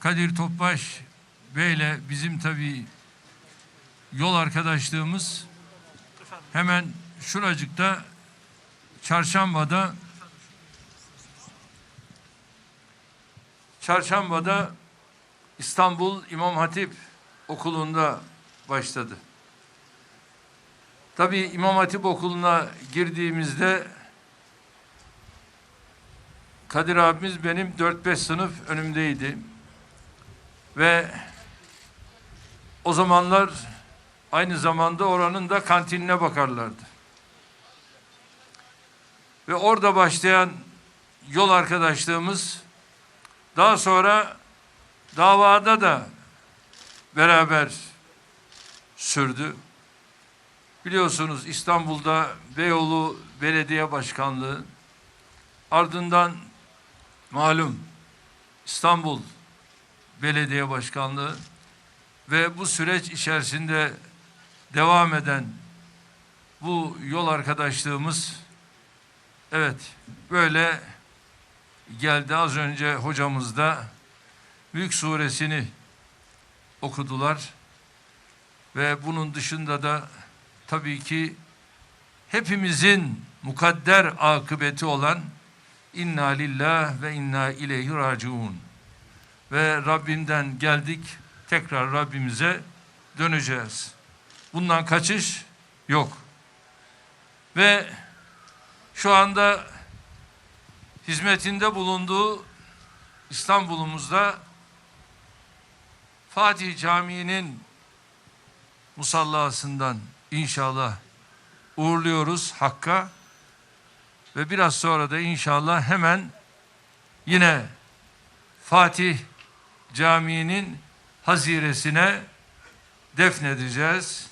Kadir Topbaş Bey'le bizim tabii yol arkadaşlığımız hemen şuracıkta Çarşamba'da Çarşamba'da İstanbul İmam Hatip Okulu'nda başladı. Tabii İmam Hatip Okulu'na girdiğimizde Kadir abimiz benim 4-5 sınıf önümdeydi. Ve o zamanlar aynı zamanda oranın da kantinine bakarlardı. Ve orada başlayan yol arkadaşlığımız daha sonra davada da beraber sürdü. Biliyorsunuz İstanbul'da Beyoğlu Belediye Başkanlığı ardından malum İstanbul Belediye Başkanlığı ve bu süreç içerisinde devam eden bu yol arkadaşlığımız evet böyle geldi. Az önce hocamız da Büyük suresini okudular ve bunun dışında da tabii ki hepimizin mukadder akıbeti olan inna lillah ve inna ileyhi raciun ve Rabbimden geldik tekrar Rabbimize döneceğiz. Bundan kaçış yok. Ve şu anda hizmetinde bulunduğu İstanbul'umuzda Fatih Camii'nin musallasından inşallah uğurluyoruz Hakk'a ve biraz sonra da inşallah hemen yine Fatih Camii'nin haziresine defnedeceğiz.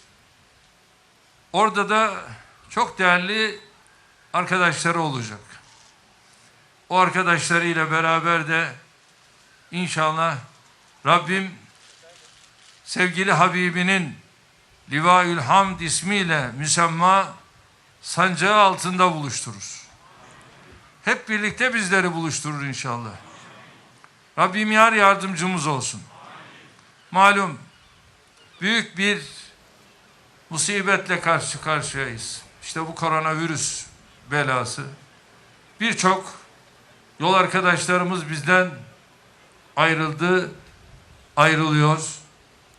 Orada da çok değerli arkadaşları olacak. O arkadaşlarıyla beraber de inşallah Rabbim sevgili Habibinin Livaül Hamd ismiyle müsemma sancağı altında buluşturur. Hep birlikte bizleri buluşturur inşallah. Rabbim yar yardımcımız olsun. Malum büyük bir musibetle karşı karşıyayız. İşte bu koronavirüs belası. Birçok yol arkadaşlarımız bizden ayrıldı, ayrılıyor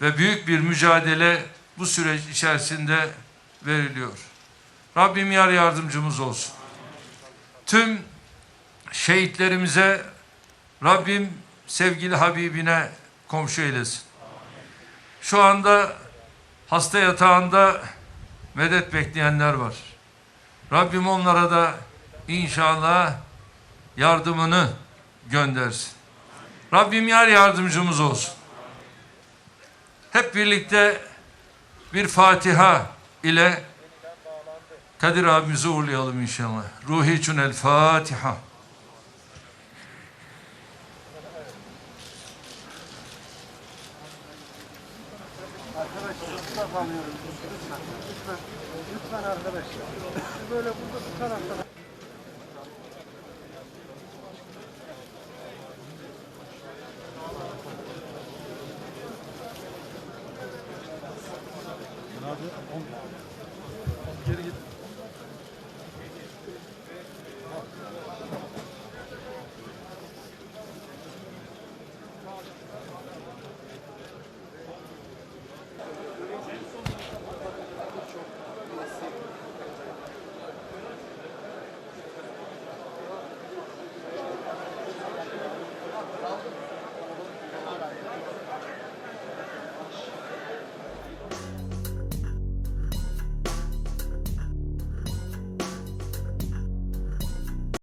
ve büyük bir mücadele bu süreç içerisinde veriliyor. Rabbim yar yardımcımız olsun. Tüm şehitlerimize Rabbim sevgili Habibine komşu eylesin. Şu anda hasta yatağında medet bekleyenler var. Rabbim onlara da inşallah yardımını göndersin. Rabbim yar yardımcımız olsun. Hep birlikte bir Fatiha ile Kadir abimizi uğurlayalım inşallah. Ruhi için el Fatiha. yapamıyoruz. Lütfen, lütfen, lütfen arkadaşlar. Böyle burada tutar arkadaşlar. Nerede?